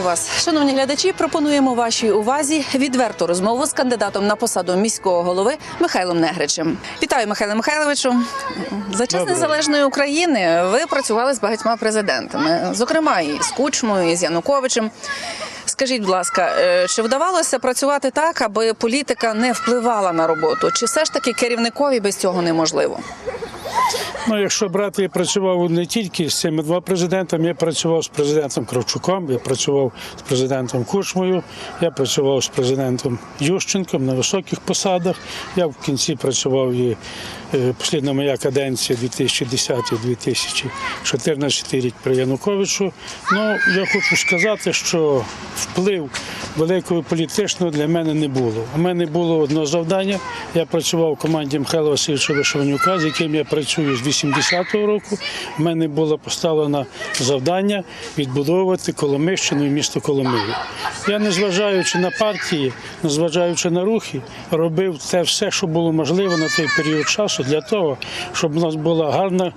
Вітаю вас, шановні глядачі. Пропонуємо вашій увазі відверту розмову з кандидатом на посаду міського голови Михайлом Негричем. Вітаю, Михайло Михайловичу. За час незалежної України ви працювали з багатьма президентами, зокрема і з Кучмою, і з Януковичем. Скажіть, будь ласка, е, чи вдавалося працювати так, аби політика не впливала на роботу? Чи все ж таки керівникові без цього неможливо? Ну, якщо брати, я працював не тільки з цими двома президентами, я працював з президентом Кравчуком, я працював з президентом Кучмою, я працював з президентом Ющенком на високих посадах. Я в кінці працював і послідна моя каденція 2010-2014 рік при Януковичу. Ну, я хочу сказати, що вплив великого політичного для мене не було. У мене було одне завдання. Я працював в команді Михайла Васильовича Вишиванюка, з яким я працюю з 80-го року. У мене було поставлено завдання відбудовувати Коломищину і місто Коломию. Я, незважаючи на партії, незважаючи на рухи, робив те все, що було можливо на той період часу для того, щоб у нас була гарна,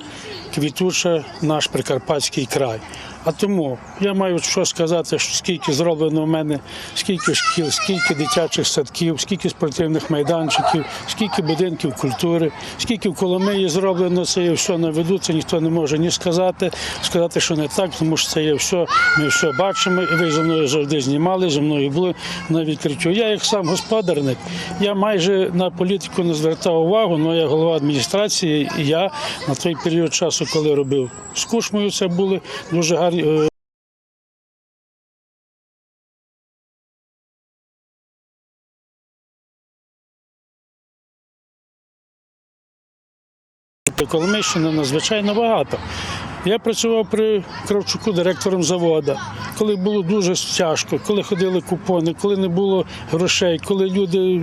квітуча наш Прикарпатський край. А тому я маю що сказати, скільки зроблено в мене, скільки шкіл, скільки дитячих садків, скільки спортивних майданчиків, скільки будинків культури, скільки в Коломиї зроблено, це є все на виду, це ніхто не може ні сказати, сказати, що не так, тому що це є все, ми все бачимо, і ви зі мною завжди знімали, зі мною були на відкриттю. Я як сам господарник, я майже на політику не звертав увагу, але я голова адміністрації, і я на той період часу, коли робив з Кушмою, це були дуже гарні. Е, Коломийщини надзвичайно багато. Я працював при Кравчуку директором заводу, коли було дуже тяжко, коли ходили купони, коли не було грошей, коли люди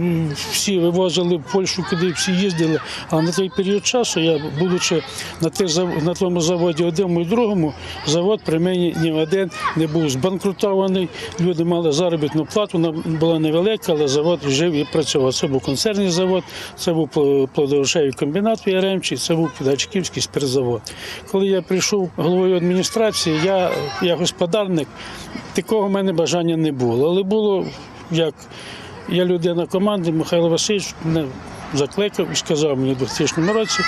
всі вивозили в Польщу, куди всі їздили. А на той період часу я, будучи на, тих, на тому заводі одному і другому, завод при мені ні один не був збанкрутований. Люди мали заробітну плату, вона була невелика, але завод жив і працював. Це був концерний завод, це був пло- плодовишевий комбінат в Яремчі, це був Підачківський спиртзавод. Коли я прийшов головою адміністрації, я, я господарник, такого в мене бажання не було. Але було як я людина команди, Михайло Васильович мене закликав і сказав мені у 2000 році,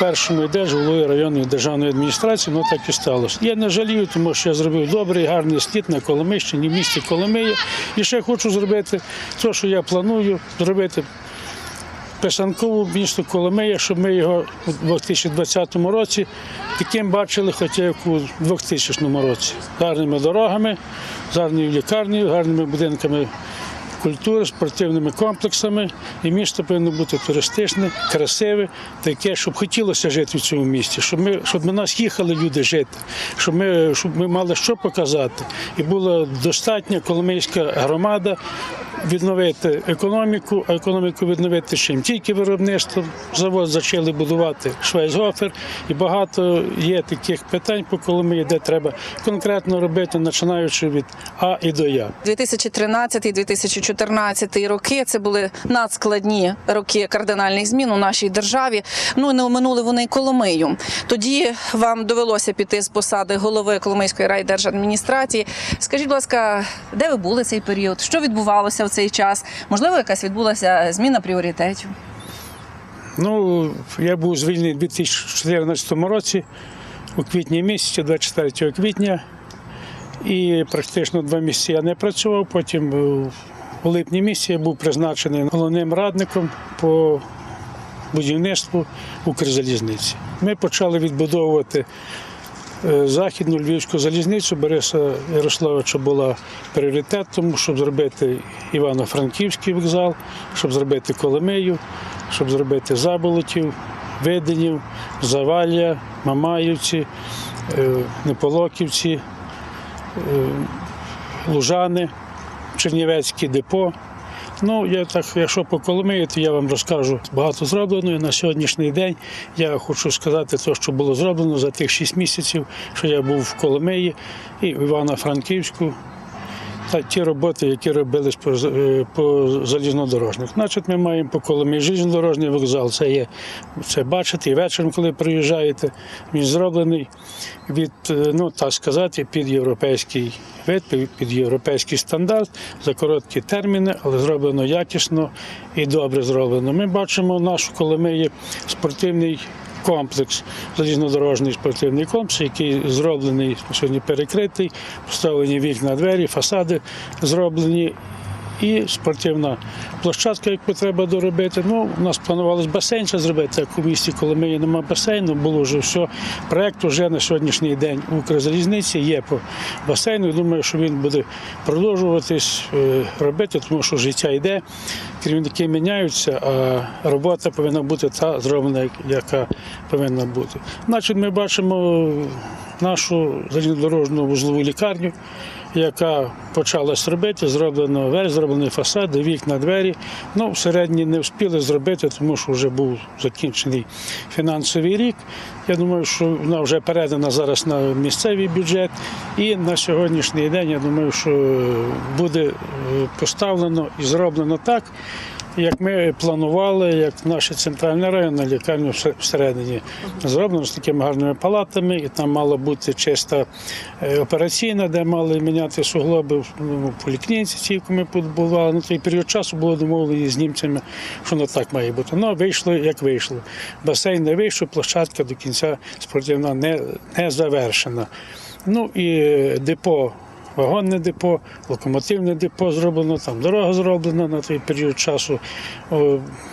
першому йдеш головою районної державної адміністрації, ну так і сталося. Я не жалію, тому що я зробив добрий, гарний слід на Коломищині, в місті Коломия. І ще хочу зробити те, що я планую, зробити писанкову місто Коломия, щоб ми його у 2020 році таким бачили, хоча як у 2000 році. Гарними дорогами, гарною лікарнею, гарними будинками культури, спортивними комплексами. І місто повинно бути туристичне, красиве, таке, щоб хотілося жити в цьому місті, щоб ми, щоб на нас їхали люди жити, щоб ми, щоб ми мали що показати. І була достатня коломийська громада відновити економіку, а економіку відновити чим? Тільки виробництво, завод почали будувати Швейцгофер, і багато є таких питань по Коломиї, де треба конкретно робити, починаючи від А і до Я. 2013-2014 роки це були надскладні роки кардинальних змін у нашій державі. Ну не оминули вони Коломию. Тоді вам довелося піти з посади голови Коломийської райдержадміністрації. Скажіть, будь ласка, де ви були цей період? Що відбувалося в цей час? Можливо, якась відбулася зміна пріоритетів? Ну, я був звільнений у 2014 році, у квітні місяці, 24 квітня. І практично два місяці я не працював. Потім у липні місяці я був призначений головним радником по будівництву Укрзалізниці. Ми почали відбудовувати е, західну львівську залізницю. Бориса Ярославовича була пріоритетом, щоб зробити Івано-Франківський вокзал, щоб зробити Коломию, щоб зробити Заболотів, Видинів, Завалля, Мамаївці, е, Неполоківці, е, Лужани, Чернівецьке депо. Ну, я так, якщо по Коломиї, то я вам розкажу багато зроблено. І на сьогоднішній день я хочу сказати те, що було зроблено за тих 6 місяців, що я був в Коломиї і в Івано-Франківську, та ті роботи, які робились по, е, по залізнодорожних. Значить, ми маємо по Коломиї железнодорожній вокзал. Це є це бачите, і вечором, коли приїжджаєте, він зроблений від, е, ну так сказати, під європейський вид, під європейський стандарт за короткі терміни, але зроблено якісно і добре зроблено. Ми бачимо нашу Коломиї спортивний комплекс, залізнодорожний спортивний комплекс, який зроблений сьогодні перекритий, поставлені вікна, двері, фасади зроблені. І спортивна площадка, яку треба доробити. Ну, у нас планувалось басейн ще зробити, як у місті Коломиї немає басейну, було вже все. Проект вже на сьогоднішній день в Укрзалізниці є по басейну. Думаю, що він буде продовжуватись е, робити, тому що життя йде, керівники міняються, а робота повинна бути та зроблена, яка повинна бути. Значить, ми бачимо нашу залізнодорожну вузлову лікарню яка почалась робити, зроблено верх, зроблені фасади, вікна, двері. Ну, всередині не встигли зробити, тому що вже був закінчений фінансовий рік. Я думаю, що вона вже передана зараз на місцевий бюджет. І на сьогоднішній день я думаю, що буде е, поставлено і зроблено так. Як ми планували, як наша центральна районна лікарня всередині зроблено з такими гарними палатами, і там мала бути чиста е, операційна, де мали міняти суглоби в ну, поліклініці, ці, яку ми побували. На той період часу було домовлені з німцями, що воно так має бути. Ну, вийшло, як вийшло. Басейн не вийшов, площадка до кінця спортивна не, не завершена. Ну і е, депо вагонне депо, локомотивне депо зроблено, там дорога зроблена на той період часу.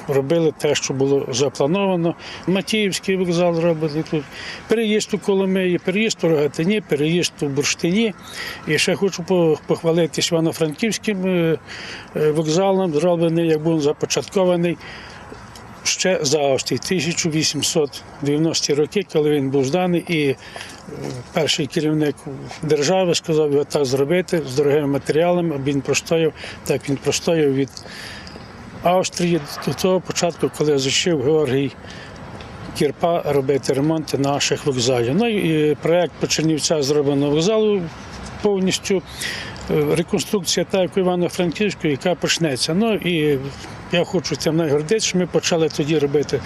Робили те, що було заплановано. Матіївський вокзал зробили тут. Переїзд у Коломиї, переїзд у Рогатині, переїзд у Бурштині. І ще хочу похвалитись Івано-Франківським е, е, вокзалом, зроблений, як був започаткований ще за Австрії, 1890 роки, коли він був зданий, і перший керівник держави сказав його так зробити з дорогими матеріалами, аби він простояв, так він простояв від Австрії до того початку, коли зайшов Георгій Кірпа робити ремонти наших вокзалів. Ну і проект по Чернівцях зроблено вокзалу повністю. е, Реконструкція та як у Івано-Франківську, яка почнеться. Ну і я хочу цим найгордитися, що ми почали тоді робити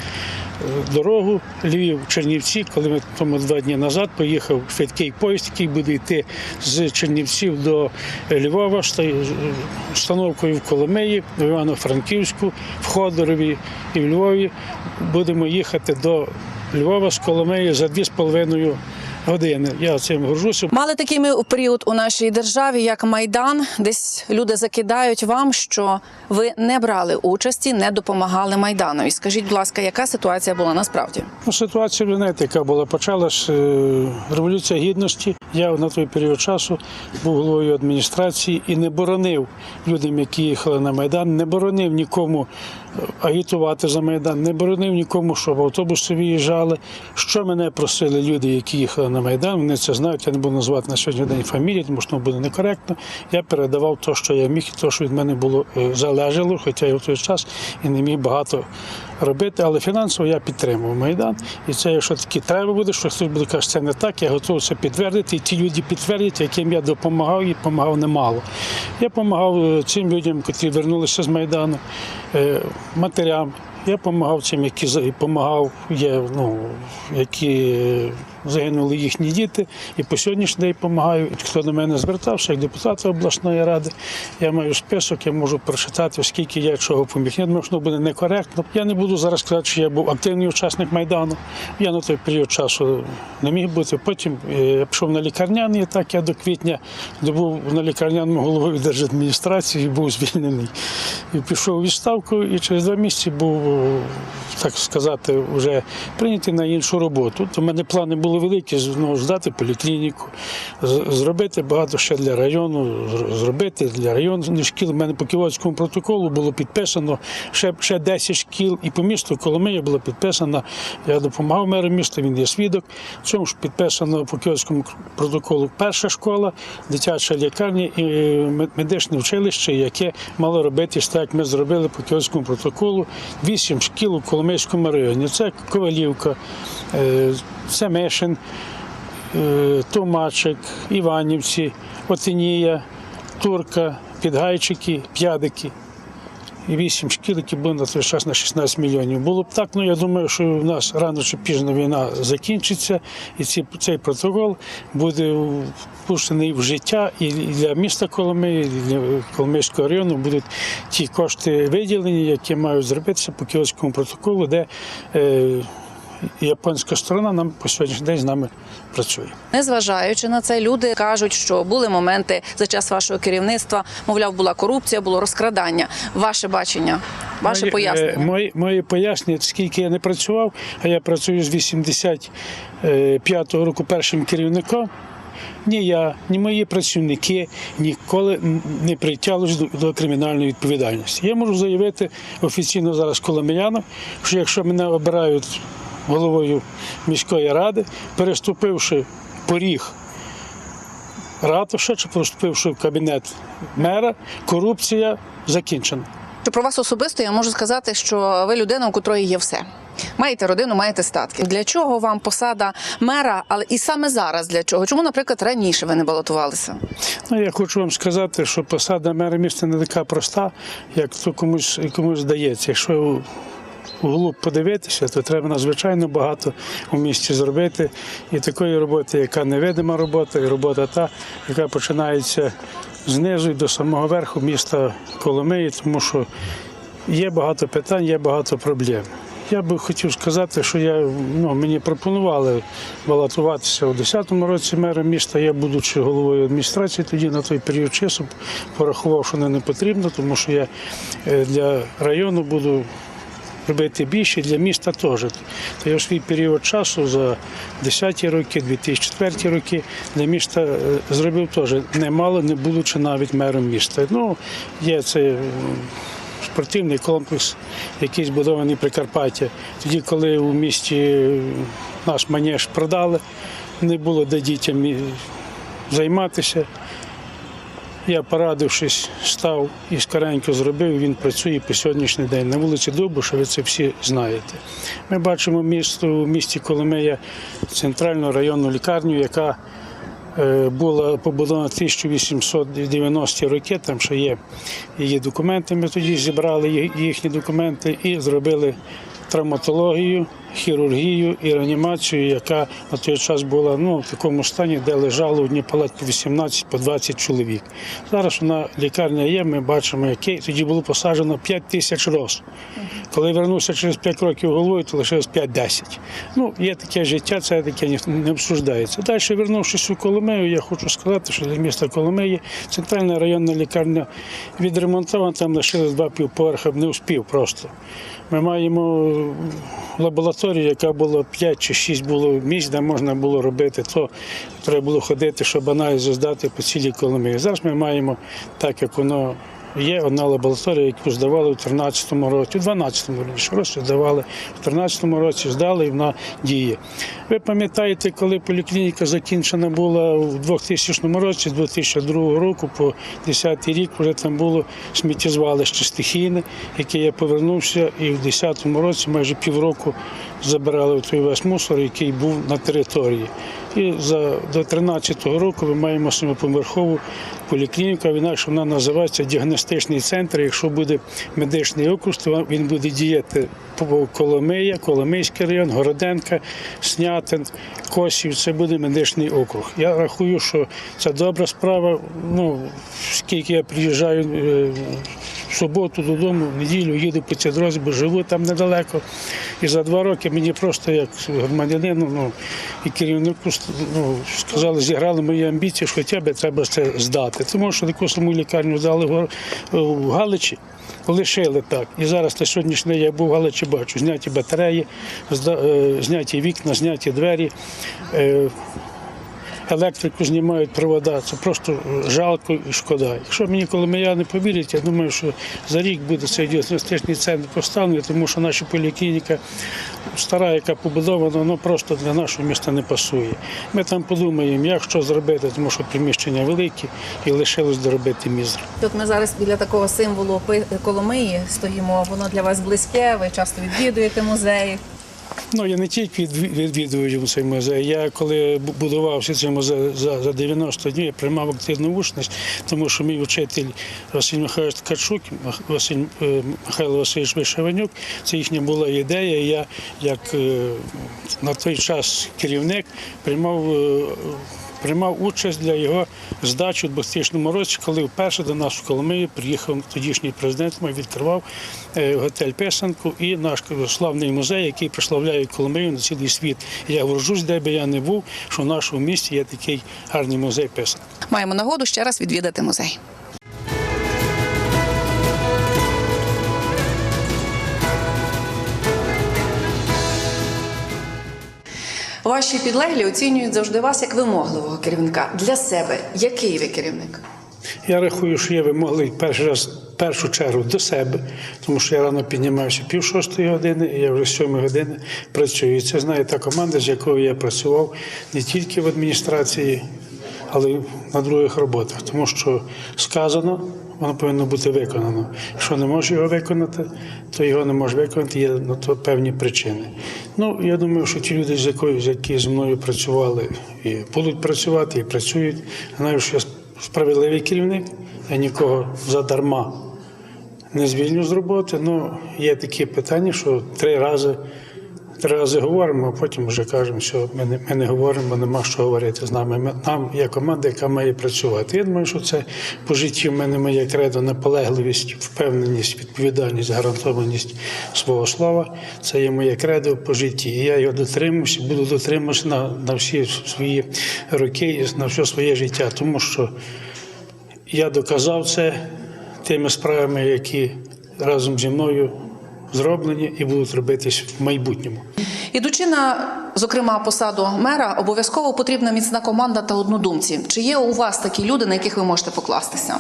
дорогу Львів-Чернівці, коли ми тому два дні назад поїхав швидкий поїзд, який буде йти з Чернівців до Львова, ста- установкою в Коломиї, в Івано-Франківську, в Ходорові і в Львові. Будемо їхати до Львова з Коломиї за 2,5 години. Я цим горжуся. Мали такий ми період у нашій державі, як Майдан. Десь люди закидають вам, що ви не брали участі, не допомагали Майдану. І скажіть, будь ласка, яка ситуація була насправді? Ну, ситуація знаєте, яка була. Почалась е, революція гідності. Я на той період часу був головою адміністрації і не боронив людям, які їхали на Майдан, не боронив нікому агітувати за Майдан, не боронив нікому, щоб автобуси виїжджали. Що мене просили люди, які їхали на Майдан, вони це знають. Я не буду назвати на сьогодні день фамілії, тому що буде некоректно. Я передавав те, що я міг, і те, що від мене було е, залежало, хоча я в той час і не міг багато робити, але фінансово я підтримував Майдан. І це, якщо таки треба буде, що хтось буде каже, це не так, я готовий це підтвердити. І ті люди підтвердять, яким я допомагав і допомагав немало. Я допомагав е, цим людям, які вернулися з Майдану, е, матерям. Я допомагав цим, які допомагав, є, ну, які е, загинули їхні діти. І по сьогоднішній день допомагаю. Хто до мене звертався, як депутат обласної ради, я маю список, я можу прочитати, скільки я чого поміг. Я думаю, що буде некоректно. Я не буду зараз казати, що я був активний учасник Майдану. Я на той період часу не міг бути. Потім е, я пішов на лікарняний, так я до квітня добув на лікарняному головою держадміністрації, був звільнений. І пішов у відставку, і через два місяці був, так сказати, вже прийнятий на іншу роботу. В мене плани були великі, знову здати поліклініку, зробити багато ще для району, зробити для районних шкіл. У мене по Кіровському протоколу було підписано ще, ще 10 шкіл, і по місту Коломия було підписано. Я допомагав меру міста, він є свідок. В цьому ж підписано по Київському протоколу перша школа, дитяча лікарня і е, медичне училище, яке мало робити так, як ми зробили по Київському протоколу. Вісім шкіл у Коломийському районі. Це Ковалівка, е, Семешин, е, Томачик, Іванівці, Отинія. турка, підгайчики, п'ядики. І вісім шкіл, які були на той час на 16 мільйонів. Було б так, ну я думаю, що в нас рано чи пізно війна закінчиться, і ці, цей протокол буде впущений в життя і для міста Коломиї, і для Коломийського району будуть ті кошти виділені, які мають зробитися по кіотському протоколу, де е, японська сторона нам по сьогоднішній день з нами працює. Незважаючи на це, люди кажуть, що були моменти за час вашого керівництва, мовляв, була корупція, було розкрадання. Ваше бачення, ваше Мої- пояснення. е, Мої, мої пояснення, скільки я не працював, а я працюю з 85-го року першим керівником. Ні я, ні мої працівники ніколи не притягнулись до, до кримінальної відповідальності. Я можу заявити офіційно зараз коломиянам, що якщо мене обирають головою міської ради, переступивши поріг ратуша чи переступивши в кабінет мера, корупція закінчена. Про вас особисто я можу сказати, що ви людина, у котрої є все. Маєте родину, маєте статки. Для чого вам посада мера, але і саме зараз для чого? Чому, наприклад, раніше ви не балотувалися? Ну, я хочу вам сказати, що посада мера міста не така проста, як то комусь, комусь здається. Якщо вглуб подивитися, то треба надзвичайно багато у місті зробити. І такої роботи, яка невидима робота, і робота та, яка починається знизу і до самого верху міста Коломиї, тому що є багато питань, є багато проблем. Я би хотів сказати, що я, ну, мені пропонували балотуватися у 10-му році мером міста. Я, будучи головою адміністрації, тоді на той період часу порахував, що не, потрібно, тому що я е, для району буду робити більше, для міста теж. Я в свій період часу за 10-ті роки, 2004 роки для міста е, зробив теж немало, не будучи навіть мером міста. Ну, є це. Спортивний комплекс, який збудований при Карпаті. Тоді, коли у місті е, наш манеж продали, не було де дітям займатися. Я порадившись, став і скоренько зробив. Він працює по сьогоднішній день на вулиці Дубуша, ви це всі знаєте. Ми бачимо місто у місті Коломия центральну районну лікарню, яка е, була побудована в 1890 роки. Там ще є її документи. Ми тоді зібрали їхні документи і зробили травматологію, хірургію і реанімацію, яка на той час була ну, в такому стані, де лежало в одній палаті по 18 по 20 чоловік. Зараз вона лікарня є, ми бачимо, який тоді було посаджено 5 тисяч роз. Коли вернувся через 5 років головою, то лишилось 5-10. Ну, є таке життя, це таке не обсуждається. Далі, вернувшись у Коломию, я хочу сказати, що для міста Коломиї центральна районна лікарня відремонтована, там лишилось два півповерха, не успів просто. Ми маємо лабораторію, яка була 5 чи 6 було місць, де можна було робити, то треба було ходити, щоб аналізи здати по цілій Коломиї. Зараз ми маємо так, як воно є, одна лабораторія, яку здавали у 13-му році, у 12-му раніше році здавали, у 13-му році здали і вона діє. Ви пам'ятаєте, коли поліклініка закінчена була у 2000 році, з 2002 року по 10 рік вже там було сміттєзвалище стихійне, яке я повернувся, і в 10-му році майже півроку забирали той весь мусор, який був на території. І за до 13-го року ми маємо семиповерхову поліклініку, інакше вона називається діагностичний центр. Якщо буде медичний округ, то він буде діяти по Коломия, Коломийський район, Городенка, Снятин, Косів. Це буде медичний округ. Я рахую, що це добра справа. Ну, скільки я приїжджаю е, в суботу додому, в неділю їду по цій дорозі, бо живу там недалеко. І за два роки мені просто як громадянину ну, і керівнику ну, сказали, зіграли мої амбіції, що хоча б треба це здати. Тому що таку саму лікарню дали в в Галичі. Лишили так. І зараз на сьогоднішній день я був в Галичі, бачу, зняті батареї, е, зняті вікна, зняті двері. Електрику знімають провода. Це просто жалко і шкода. Якщо мені Коломия не повірять, я думаю, що за рік буде цей діагностичний центр поставлений, тому що наша поліклініка стара, яка побудована, воно просто для нашого міста не пасує. Ми там подумаємо, як що зробити, тому що приміщення великі і лишилось доробити мізер. Тут ми зараз біля такого символу Коломиї стоїмо. Воно для вас близьке. Ви часто відвідуєте музеї. Ну, я не тільки відвідував цей музей. Я коли будувався цей музей за, за 90 днів, я приймав активну участь, тому що мій вчитель Василь Михайлович Ткачук, Василь е, Михайло Васильович Вишеванюк, це їхня була ідея. Я як е, на той час керівник приймав. Приймав участь для його здачі у 2000 році, коли вперше до нас в Коломиї приїхав тодішній президент, ми відкривав е, готель Писанку і наш славний музей, який прославляє Коломию на цілий світ. Я горжусь, де би я не був, що в нашому місті є такий гарний музей Писанку. Маємо нагоду ще раз відвідати музей. Ваші підлеглі оцінюють завжди вас як вимогливого керівника. Для себе який ви керівник? Я рахую, що я вимогли перший раз першу чергу до себе, тому що я рано піднімався пів шостої години, і я вже сьомої години працюю. І це знає та команда, з якою я працював не тільки в адміністрації, але й на других роботах. Тому що сказано, воно повинно бути виконано. Якщо не може його виконати, то його не може виконати, є на то певні причини. Ну, я думаю, що ті люди, з якою, які зі мною працювали і будуть працювати, і працюють, знаю, що я справедливий керівник, я нікого задарма не звільню з роботи. Ну, є такі питання, що три рази, три рази говоримо, а потім вже кажемо, що ми не, ми не говоримо, нема що говорити з нами. Ми, нам є команда, яка має працювати. Я думаю, що це по житті в мене моє кредо, наполегливість, впевненість, відповідальність, гарантованість свого слова. Це є моє кредо по житті. І я його дотримуюся, буду дотримуватися на, на всі свої роки і на все своє життя, тому що я доказав це тими справами, які разом зі мною зроблені і будуть робитись в майбутньому. Ідучи на, зокрема, посаду мера, обов'язково потрібна міцна команда та однодумці. Чи є у вас такі люди, на яких ви можете покластися?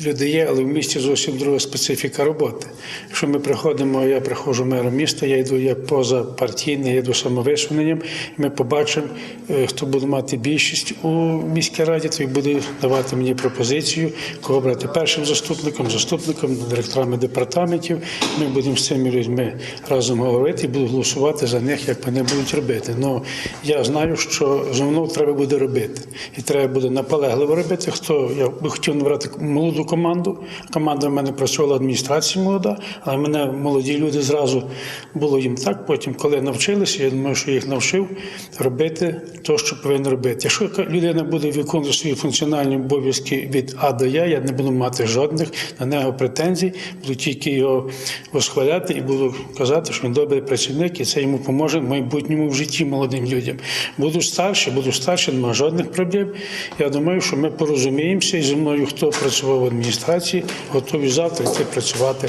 Люди є, але в місті зовсім друга специфіка роботи. Якщо ми приходимо, я приходжу мером міста, я йду як позапартійний, я йду самовисуненням, і ми побачимо, е, хто буде мати більшість у міській раді, той буде давати мені пропозицію, кого брати першим заступником, заступником, директорами департаментів. Ми будемо з цими людьми разом говорити і буду голосувати за них, як вони будуть робити. Ну я знаю, що зо треба буде робити, і треба буде наполегливо робити. Хто я би хотів набрати молоду команду. Команда в мене працювала в адміністрації молода, але мене молоді люди зразу було їм так. Потім, коли навчилися, я думаю, що їх навчив робити те, що повинен робити. Якщо людина буде виконувати свої функціональні обов'язки від А до Я, я не буду мати жодних на нього претензій, буду тільки його восхваляти і буду казати, що він добрий працівник, і це йому поможе в майбутньому в житті молодим людям. Буду старше, буду старше, немає жодних проблем. Я думаю, що ми порозуміємося і зі мною, хто працював адміністрації, готові завтра йти працювати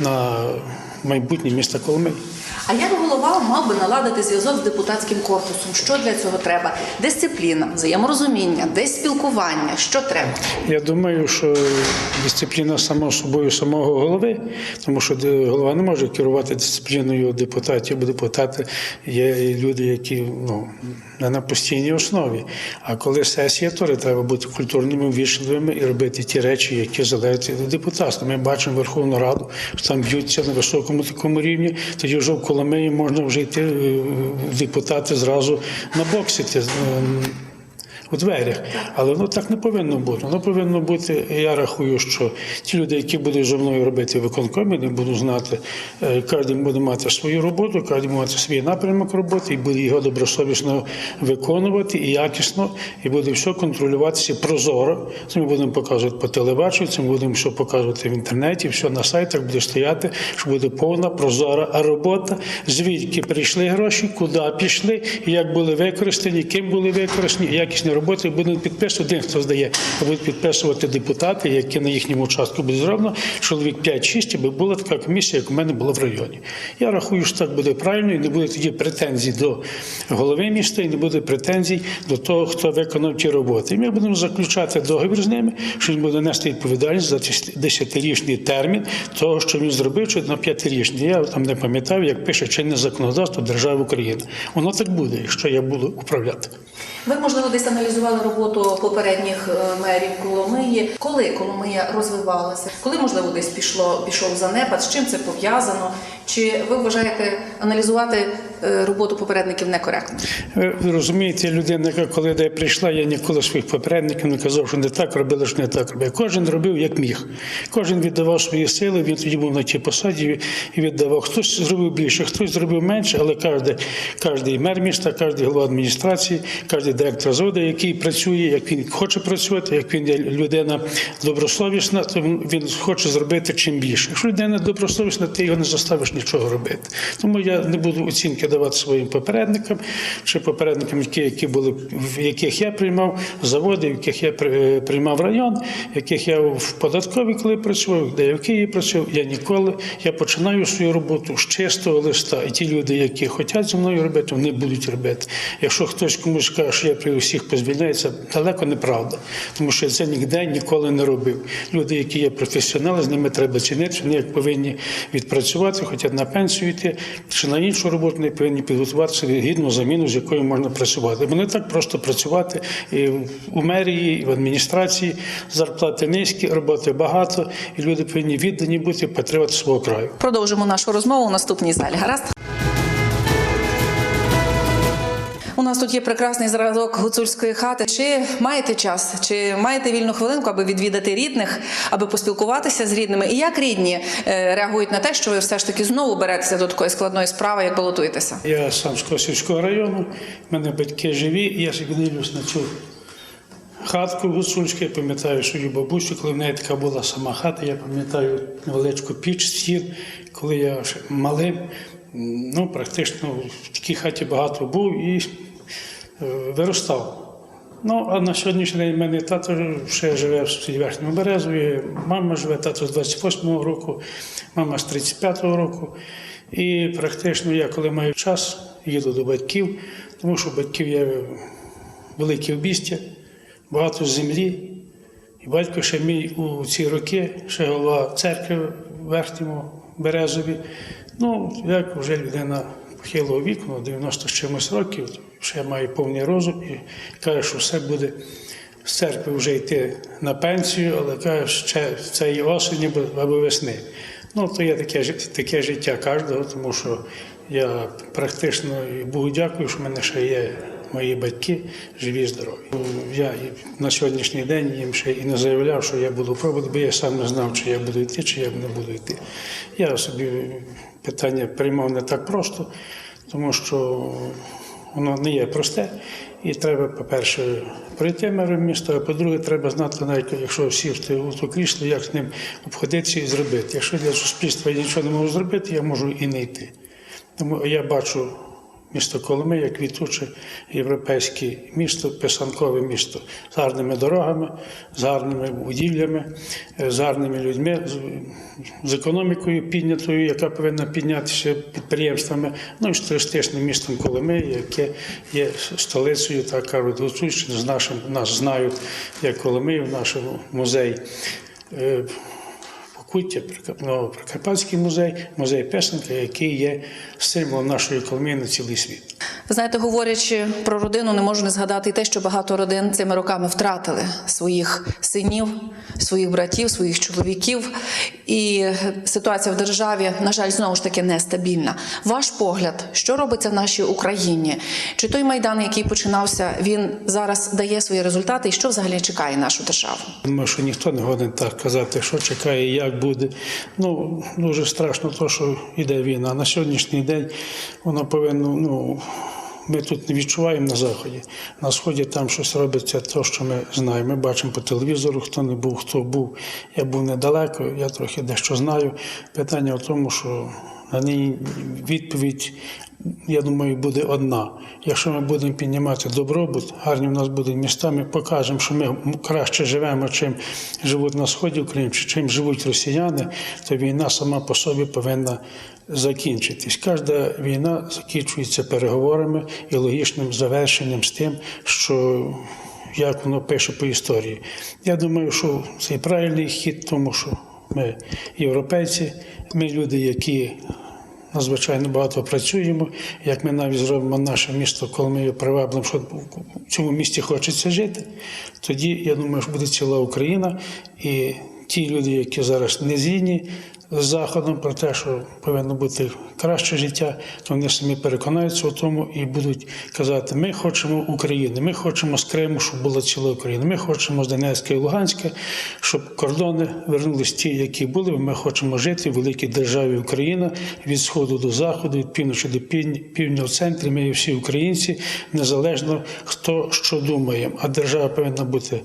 на майбутнє міста Коломиї. А як голова мав би наладити зв'язок з депутатським корпусом? Що для цього треба? Дисципліна, взаєморозуміння, десь спілкування. Що треба? Я думаю, що дисципліна само собою самого голови, тому що голова не може керувати дисципліною депутатів, бо депутати є люди, які ну не на постійній основі. А коли сесія, то треба бути культурними, ввічливими і робити ті речі, які залежать від депутатства. Ми бачимо Верховну Раду, що там б'ються на високому такому рівні. Тоді вже в Коломиї можна вже йти е, депутати зразу на боксити. У дверях, але воно так не повинно бути. Воно повинно бути. Я рахую, що ті люди, які будуть зі мною робити виконкомі, не будуть знати, е, кожен буде мати свою роботу, кожен буде мати свій напрямок роботи і буде його добросовісно виконувати і якісно, і буде все контролюватися прозоро. Це ми будемо показувати по телебаченню, це ми будемо все показувати в інтернеті, все на сайтах буде стояти, що буде повна прозора робота. Звідки прийшли гроші, куди пішли, як були використані, ким були використані, якісні роботи будуть підписувати один, хто здає, будуть підписувати депутати, які на їхньому участку буде зроблено. Чоловік 5-6, аби була така комісія, як у мене була в районі. Я рахую, що так буде правильно, і не буде тоді претензій до голови міста, і не буде претензій до того, хто виконав ті роботи. І ми будемо заключати договір з ними, що він буде нести відповідальність за 10-річний термін того, що він зробив, чи на п'ятирічний. Я там не пам'ятаю, як пише чинне законодавство держави України. Воно так буде, якщо я буду управляти. Ви можливо десь аналізували роботу попередніх е, мерів Коломиї. Коли Коломия розвивалася? Коли можливо десь пішло пішов занепад? З чим це пов'язано? Чи ви вважаєте аналізувати роботу попередників некоректно? Ви розумієте, людина, яка коли де прийшла, я ніколи своїх попередників не казав, що не так робили, що не так робили. Кожен робив як міг. Кожен віддавав свої сили, він тоді був на тій посаді і віддавав. Хтось зробив більше, хтось зробив менше, але кожен, кожен мер міста, кожен голова адміністрації, кожен директор заводу, який працює, як він хоче працювати, як він людина добросовісна, то він хоче зробити чим більше. Якщо людина добросовісна, ти його не заставиш нічого робити. Тому я не буду оцінки давати своїм попередникам чи попередникам, які, які були в яких я приймав заводи, в яких я приймав район, в яких я в податковій, коли працював, де я в Києві працював. Я ніколи я починаю свою роботу з чистого листа. І ті люди, які хочуть зі мною робити, вони будуть робити. Якщо хтось комусь каже, що я при усіх позвільняю, це далеко неправда, тому що це ніде ніколи не робив. Люди, які є професіонали, з ними треба цінити, вони як повинні відпрацювати, хочуть на пенсію йти, чи на іншу роботу не повинні підготуватися гідну заміну, з якою можна працювати. Бо не так просто працювати і у мерії, і в адміністрації зарплати низькі, роботи багато, і люди повинні віддані бути підтримати свого краю. Продовжимо нашу розмову у наступній залі. Гаразд? У нас тут є прекрасний зразок гуцульської хати. Чи маєте час, чи маєте вільну хвилинку, аби відвідати рідних, аби поспілкуватися з рідними? І як рідні е, реагують на те, що ви все ж таки знову беретеся до такої складної справи, як балотуєтеся? Я сам з Косівського району, в мене батьки живі, я собі дивлюсь на цю хатку гуцульську. Я пам'ятаю свою бабусю, коли в неї така була сама хата, я пам'ятаю невеличку піч, стіл, коли я малим, ну, практично в такій хаті багато був і е, виростав. Ну, а на сьогоднішній день в мене тато ще живе в селі Верхньому Березові, мама живе, тато з 28-го року, мама з 35-го року. І практично я, коли маю час, їду до батьків, тому що батьків є велике обістя, багато землі. І батько ще мій у ці роки, ще голова церкви в Верхньому Березові. Ну, як вже людина похилого віку, 90 з чимось років, ще має повний розум і каже, що все буде з церкви вже йти на пенсію, але каже, ще цієї осені або весни. Ну, то є таке, таке життя кожного, тому що я практично і Богу дякую, що в мене ще є мої батьки живі, здорові. Я на сьогоднішній день їм ще і не заявляв, що я буду пробувати, бо я сам не знав, чи я буду йти, чи я не буду йти. Я собі питання приймав не так просто, тому що воно не є просте. І треба, по-перше, пройти мером міста, а по-друге, треба знати, навіть якщо сісти у то крісло, як з ним обходитися і зробити. Якщо для суспільства я нічого не можу зробити, я можу і не йти. Тому я бачу місто Коломи як квітуче європейське місто, писанкове місто. З гарними дорогами, з гарними будівлями, е, з гарними людьми, з- економікою піднятою, яка повинна піднятися підприємствами, ну і з туристичним містом Коломи, яке є столицею, так кажуть, Гуцульщини, з нашим нас знають як Коломию, наш музей. Покуття, ну, Прикарпатський музей, музей писанка, який є символом нашої економії на цілий світ. Ви знаєте, говорячи про родину, не можу не згадати і те, що багато родин цими роками втратили своїх синів, своїх братів, своїх чоловіків. І ситуація в державі, на жаль, знову ж таки нестабільна. Ваш погляд, що робиться в нашій Україні? Чи той майдан, який починався, він зараз дає свої результати, і що взагалі чекає нашу державу? Думаю, що ніхто не годен так казати, що чекає, як буде. Ну дуже страшно, то, що йде війна. На сьогоднішній день воно повинно. Ну ми тут не відчуваємо на заході. На сході там щось робиться, те, що ми знаємо. Ми бачимо по телевізору, хто не був, хто був. Я був недалеко, я трохи дещо знаю. Питання в тому, що на ній відповідь. Я думаю, буде одна. Якщо ми будемо піднімати добробут, гарні в нас будуть міста, ми покажемо, що ми краще живемо, чим живуть на сході України, чи чим живуть росіяни, то війна сама по собі повинна закінчитись. Кожна війна закінчується переговорами і логічним завершенням з тим, що як воно пише по історії. Я думаю, що це правильний хід, тому що ми європейці, ми люди, які надзвичайно багато працюємо. Як ми навіть зробимо наше місто, коли ми його приваблимо, що в цьому місті хочеться жити, тоді я думаю, що буде ціла Україна і ті люди, які зараз не згідні Заходом про те, що повинно бути краще життя, то вони самі переконаються у тому і будуть казати: ми хочемо України, ми хочемо з Криму, щоб була ціла Україна, ми хочемо з Донецька і Луганська, щоб кордони вернулись ті, які були. Ми хочемо жити в великій державі Україна від сходу до заходу, від півночі до півдня, в центрі. Ми всі українці, незалежно хто що думає. А держава повинна бути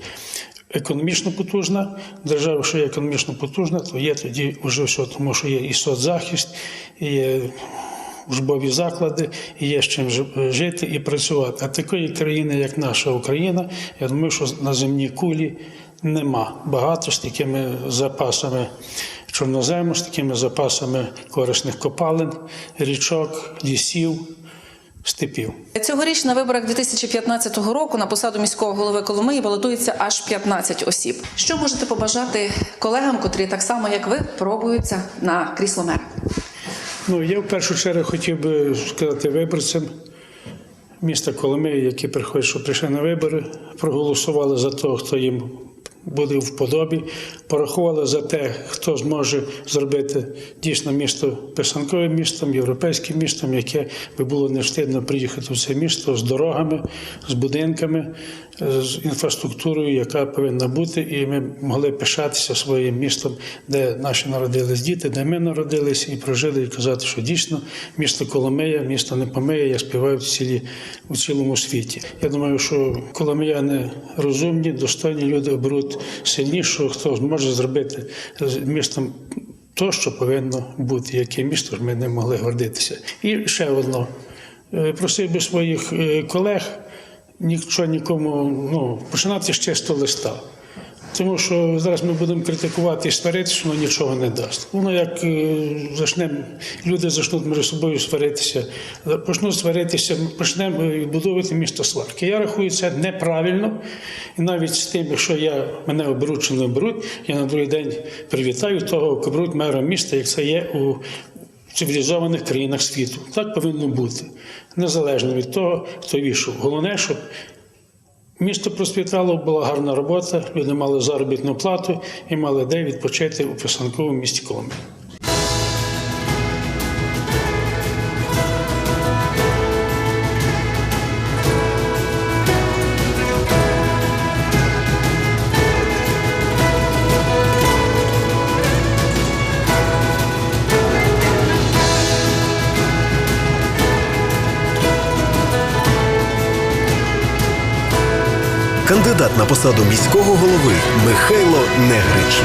економічно потужна. Держава, що є економічно потужна, то є тоді вже все, тому що є і соцзахист, і є учбові заклади, і є з чим жи- жити і працювати. А такої країни, як наша Україна, я думаю, що на земній кулі нема багато з такими запасами чорнозему, з такими запасами корисних копалин, річок, лісів, степів. Цьогоріч на виборах 2015 року на посаду міського голови Коломиї балотується аж 15 осіб. Що можете побажати колегам, котрі так само як ви пробуються на крісло мера? Ну, я в першу чергу хотів би сказати виборцям міста Коломиї, які приходять, що прийшли на вибори, проголосували за того, хто їм буде в подобі, порахували за те, хто зможе зробити дійсно місто писанковим містом, європейським містом, яке би було не встидно приїхати в це місто з дорогами, з будинками, з інфраструктурою, яка повинна бути, і ми могли пишатися своїм містом, де наші народились діти, де ми народилися і прожили, і казати, що дійсно місто Коломия, місто не помиє, як співають в, цілі, у цілому світі. Я думаю, що коломияни розумні, достойні люди оберуть сильнішого, хто зможе зробити містом. То, що повинно бути, яке місто ми не могли гордитися. І ще одно. Е, Просив би своїх е, колег нічого нікому ну, починати з чистого листа. Тому що зараз ми будемо критикувати і сваритися, воно нічого не дасть. Воно як е, зачнемо, люди почнуть між собою сваритися, почнуть сваритися, почнемо е, будувати місто сварки. Я рахую це неправильно. І навіть з тим, якщо я мене оберуть чи не оберуть, я на другий день привітаю того, оберуть мером міста, як це є у цивілізованих країнах світу. Так повинно бути, незалежно від того, хто війшов. Головне, щоб Місто просвітало, була гарна робота, люди мали заробітну плату і мали де відпочити у писанковому місті Коломиї. Кандидат на посаду міського голови Михайло Негрич.